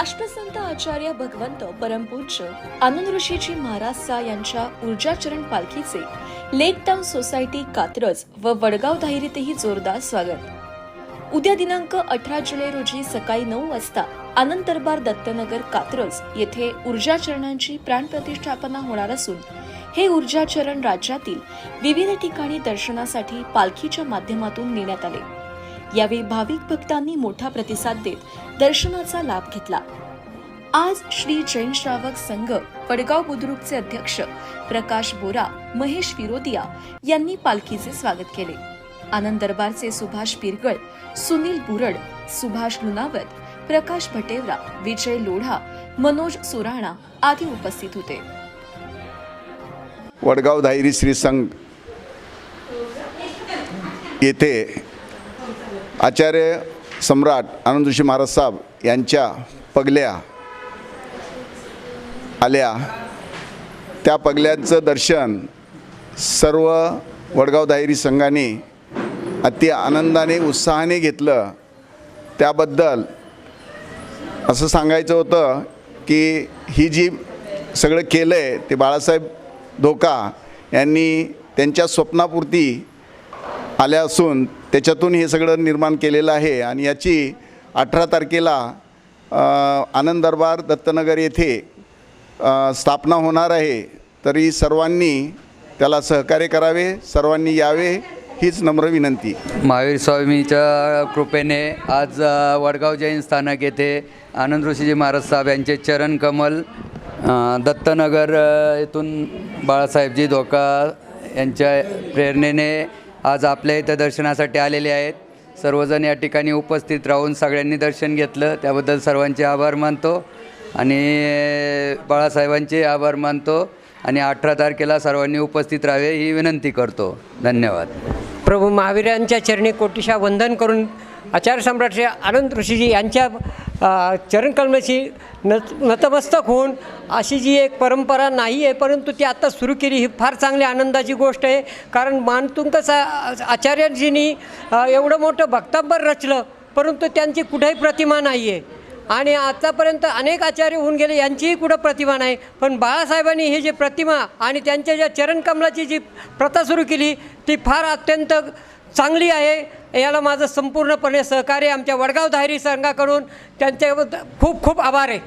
राष्ट्रसंत आचार्य भगवंत परमपूज्य आनंद ऋषीजी महाराज सा यांच्या ऊर्जाचरण पालखीचे लेक टाऊन सोसायटी कात्रज व वडगाव दाहिरीतही जोरदार स्वागत. उद्या दिनांक अठरा जुलै रोजी सकाळी नऊ वाजता आनंद दरबार दत्तनगर कात्रज येथे ऊर्जाचरणांची प्राणप्रतिष्ठापना होणार असून हे ऊर्जाचरण राज्यातील विविध ठिकाणी दर्शनासाठी पालखीच्या माध्यमातून नेण्यात आले. यावेळी भाविक भक्तांनी मोठा प्रतिसाद देत दर्शनाचा लाभ घेतला. आज श्री जैन श्रावक संघ वडगाव बुद्रुकचे अध्यक्ष प्रकाश बोरा महेश फिरोदिया यांनी पालखीचे स्वागत केले. आनंद दरबारचे सुभाष पिरगळ सुनील बुरड सुभाष लुनावत प्रकाश भटेवरा विजय लोढा मनोज सुराणा आदी उपस्थित होते. वडगाव धायरी श्री संघ येथे आचार्य सम्राट आनंद जोशी महाराज साहेब यांच्या पगल्या आल्या. त्या पगल्यांचं दर्शन सर्व वडगाव दायरी संघाने अति आनंदाने उत्साहाने घेतलं. त्याबद्दल असं सांगायचं होतं की ही जी सगळं केलं आहे ते बाळासाहेब धोका यांनी त्यांच्या स्वप्नापुरती आल्या असून त्याच्यातून हे सगळं निर्माण केलेलं आहे आणि याची अठरा तारखेला आनंद दरबार दत्तनगर येथे स्थापना होणार आहे. तरी सर्वांनी त्याला सहकार्य करावे सर्वांनी यावे हीच नम्र विनंती. महावीर स्वामीच्या कृपेने आज वडगाव जैन स्थानक येथे आनंद ऋषीजी महाराज साहेब यांचे चरण कमल दत्तनगर येथून बाळासाहेबजी धोका यांच्या प्रेरणेने आज आपल्या इथं दर्शनासाठी आलेले आहेत. सर्वजण या ठिकाणी उपस्थित राहून सगळ्यांनी दर्शन घेतलं. त्याबद्दल सर्वांचे आभार मानतो आणि बाळासाहेबांचे आभार मानतो आणि अठरा तारखेला सर्वांनी उपस्थित राहावे ही विनंती करतो. धन्यवाद. प्रभू महावीरांच्या चरणी कोटिशा वंदन करून आचार्य सम्राट श्री आनंद ऋषीजी यांच्या चरणकमलाशी चरणकलमाशी नत नतमस्तक होऊन अशी जी एक परंपरा नाही आहे परंतु ती आत्ता सुरू केली ही फार चांगली आनंदाची गोष्ट आहे. कारण मानतुंकच आचार्यजींनी एवढं मोठं भक्तांबर रचलं परंतु त्यांची कुठेही प्रतिमा नाही आहे. आणि आतापर्यंत अनेक आचार्य होऊन गेले यांचीही कुठं प्रतिमा नाही. पण बाळासाहेबांनी ही जी प्रतिमा आणि त्यांच्या ज्या चरणकमलाची जी प्रथा सुरू केली ती फार अत्यंत चांगली आहे. याला माझं संपूर्णपणे सहकार्य आमच्या वडगाव धायरी संघाकडून त्यांच्याबद्दल खूप खूप आभार आहे.